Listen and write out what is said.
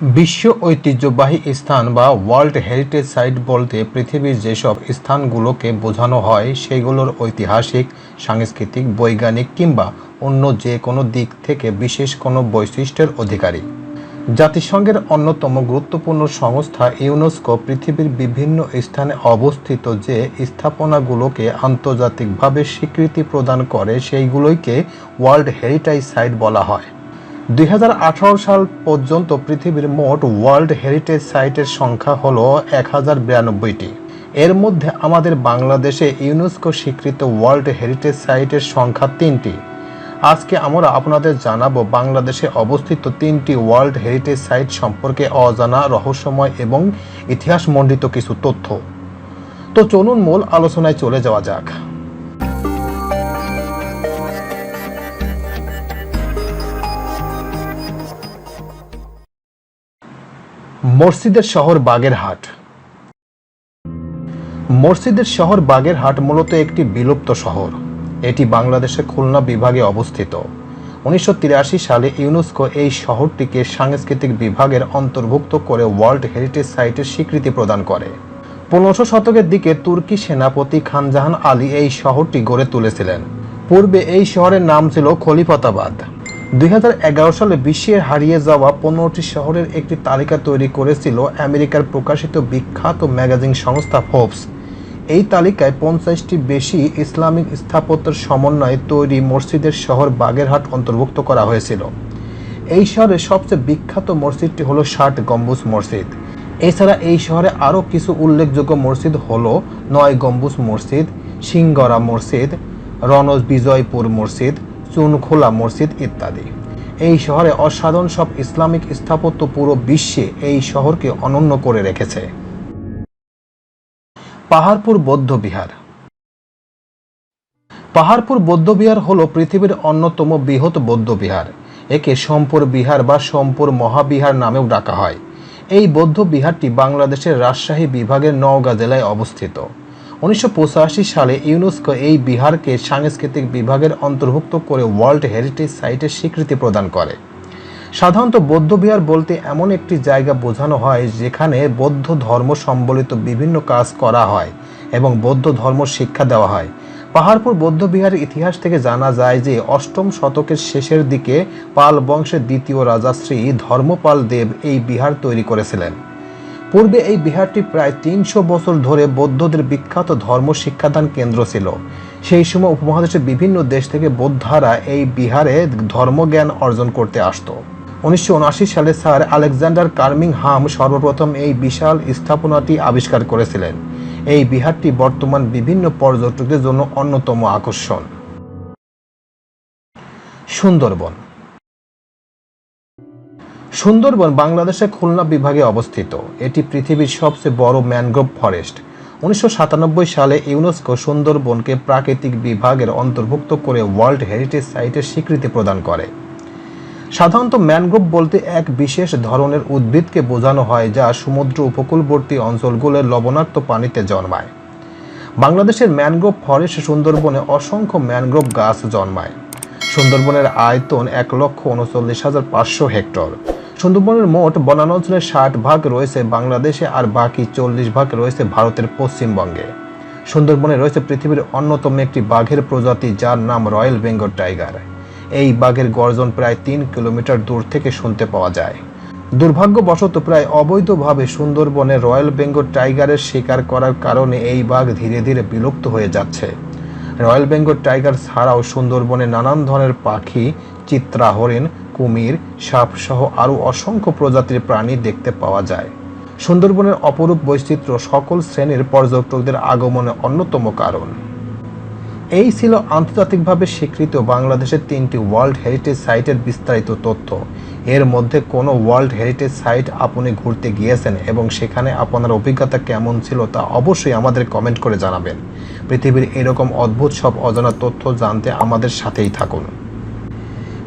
বিশ্ব ঐতিহ্যবাহী স্থান বা ওয়ার্ল্ড হেরিটেজ সাইট বলতে পৃথিবীর যেসব স্থানগুলোকে বোঝানো হয়, সেগুলোর ঐতিহাসিক, সাংস্কৃতিক, বৈজ্ঞানিক কিংবা অন্য যে কোনো দিক থেকে বিশেষ কোনো বৈশিষ্ট্যের অধিকারী। জাতিসংঘের অন্যতম গুরুত্বপূর্ণ সংস্থা ইউনেস্কো পৃথিবীর বিভিন্ন স্থানে অবস্থিত যে স্থাপনাগুলোকে আন্তর্জাতিকভাবে স্বীকৃতি প্রদান করে, সেইগুলোকে ওয়ার্ল্ড হেরিটেজ সাইট বলা হয়। দু হাজার আঠেরো সাল পর্যন্ত পৃথিবীর মোট ওয়ার্ল্ড হেরিটেজ সাইটের সংখ্যা হল এক হাজার বিরানব্বইটি। এর মধ্যে আমাদের বাংলাদেশে ইউনেস্কো স্বীকৃত ওয়ার্ল্ড হেরিটেজ সাইটের সংখ্যা তিনটি। আজকে আমরা আপনাদের জানাব বাংলাদেশে অবস্থিত তিনটি ওয়ার্ল্ড হেরিটেজ সাইট সম্পর্কে অজানা, রহস্যময় এবং ইতিহাসমণ্ডিত কিছু তথ্য। তো চলুন মূল আলোচনায় চলে যাওয়া যাক। মসজিদের শহর বাগেরহাট। মসজিদের শহর বাগেরহাট মূলত একটি বিলুপ্ত শহর। এটি বাংলাদেশের খুলনা বিভাগে অবস্থিত। উনিশশো তিরাশি সালে ইউনেস্কো এই শহরটিকে সাংস্কৃতিক বিভাগের অন্তর্ভুক্ত করে ওয়ার্ল্ড হেরিটেজ সাইটের স্বীকৃতি প্রদান করে। পনেরোশো শতকের দিকে তুর্কি সেনাপতি খানজাহান আলী এই শহরটি গড়ে তুলেছিলেন। পূর্বে এই শহরের নাম ছিল খলিফতাবাদ। দুই হাজার এগারো সালে বিশ্বের হারিয়ে যাওয়া পনেরোটি শহরের একটি তালিকা তৈরি করেছিল আমেরিকার প্রকাশিত বিখ্যাত ম্যাগাজিন সংস্থা ফোর্বস। এই তালিকায় পঞ্চাশটি বেশি ইসলামিক স্থাপত্যের সমন্বয়ে তৈরি মসজিদের শহর বাগেরহাট অন্তর্ভুক্ত করা হয়েছিল। এই শহরের সবচেয়ে বিখ্যাত মসজিদটি হলো ষাট গম্বুজ মসজিদ। এছাড়া এই শহরে আরও কিছু উল্লেখযোগ্য মসজিদ হল নয় গম্বুজ মসজিদ সিংগরা মসজিদ, রনজ বিজয়পুর মসজিদ চুনখোলা মসজিদ ইত্যাদি। এই শহরে অসাধারণ সব ইসলামিক স্থাপত্য পুরো বিশ্বে এই শহরকে অনন্য করে রেখেছে। পাহাড়পুর বৌদ্ধ বিহার। পাহাড়পুর বৌদ্ধ বিহার হল পৃথিবীর অন্যতম বৃহৎ বৌদ্ধ বিহার। একে সম্পর বিহার বা সম্পর মহাবিহার নামেও ডাকা হয়। এই বৌদ্ধ বিহারটি বাংলাদেশের রাজশাহী বিভাগের নওগাঁ জেলায় অবস্থিত। উনিশশো পঁচাশি সালে ইউনেস্কো এই বিহারকে সাংস্কৃতিক বিভাগের অন্তর্ভুক্ত করে ওয়ার্ল্ড হেরিটেজ সাইটের স্বীকৃতি প্রদান করে। সাধারণত বৌদ্ধবিহার বলতে এমন একটি জায়গা বোঝানো হয় যেখানে বৌদ্ধ ধর্ম সম্বলিত বিভিন্ন কাজ করা হয় এবং বৌদ্ধ ধর্ম শিক্ষা দেওয়া হয়। পাহাড়পুর বৌদ্ধবিহারের ইতিহাস থেকে জানা যায় যে অষ্টম শতকের শেষের দিকে পাল বংশের দ্বিতীয় রাজা শ্রী ধর্মপাল দেব এই বিহার তৈরি করেছিলেন। পূর্বে এই বিহারটি প্রায় তিনশো বছর ধরে বৌদ্ধদের বিখ্যাত ধর্ম শিক্ষাদান কেন্দ্র ছিল। সেই সময় উপমহাদেশের বিভিন্ন দেশ থেকে বৌদ্ধারা এই বিহারে ধর্মজ্ঞান অর্জন করতে আসতো। উনিশশো সালে স্যার আলেকজান্ডার কার্মিং হাম সর্বপ্রথম এই বিশাল স্থাপনাটি আবিষ্কার করেছিলেন। এই বিহারটি বর্তমান বিভিন্ন পর্যটকদের জন্য অন্যতম আকর্ষণ। সুন্দরবন সুন্দরবন বাংলাদেশের খুলনা বিভাগে অবস্থিত। এটি পৃথিবীর সবচেয়ে বড় ম্যানগ্রোভ ফরেস্ট। উনিশশো সাতানব্বই সালে ইউনেস্কো সুন্দরবনকে প্রাকৃতিক বিভাগের অন্তর্ভুক্ত করে ওয়ার্ল্ড হেরিটেজ সাইটের স্বীকৃতি প্রদান করে। সাধারণত ম্যানগ্রোভ বলতে এক বিশেষ ধরনের উদ্ভিদকে বোঝানো হয় যা সমুদ্র উপকূলবর্তী অঞ্চলগুলোর লবণাক্ত পানিতে জন্মায়। বাংলাদেশের ম্যানগ্রোভ ফরেস্ট সুন্দরবনে অসংখ্য ম্যানগ্রোভ গাছ জন্মায়। সুন্দরবনের আয়তন এক লক্ষ উনচল্লিশ হাজার পাঁচশো হেক্টর। সুন্দরবনের মোট বনাঞ্চলের ষাট ভাগ রয়েছে বাংলাদেশে আর বাকি চল্লিশ ভাগ রয়েছে ভারতের পশ্চিমবঙ্গে সুন্দরবনে রয়েছে পৃথিবীর অন্যতম একটি বাঘের প্রজাতি যার নাম রয়্যাল বেঙ্গল টাইগার। এই বাঘের গর্জন প্রায় তিন কিলোমিটার দূর থেকে শুনতে পাওয়া যায়। দুর্ভাগ্যবশত প্রায় অবৈধভাবে সুন্দরবনে রয়্যাল বেঙ্গল টাইগারের শিকার করার কারণে এই বাঘ ধীরে ধীরে বিলুপ্ত হয়ে যাচ্ছে। রয়্যাল বেঙ্গল টাইগার ছাড়াও সুন্দরবনে নানান ধরনের পাখি, চিত্রা, হরিণ কুমির, সাপ সহ আরও অসংখ্য প্রজাতির প্রাণী দেখতে পাওয়া যায়। সুন্দরবনের অপরূপ বৈচিত্র্য সকল শ্রেণির পর্যটকদের আগমনে অন্যতম কারণ। এই ছিল আন্তর্জাতিকভাবে স্বীকৃত বাংলাদেশের তিনটি ওয়ার্ল্ড হেরিটেজ সাইটের বিস্তারিত তথ্য। এর মধ্যে কোনো ওয়ার্ল্ড হেরিটেজ সাইট আপনি ঘুরতে গিয়েছেন এবং সেখানে আপনার অভিজ্ঞতা কেমন ছিল তা অবশ্যই আমাদের কমেন্ট করে জানাবেন। পৃথিবীর এরকম অদ্ভুত সব অজানা তথ্য জানতে আমাদের সাথেই থাকুন।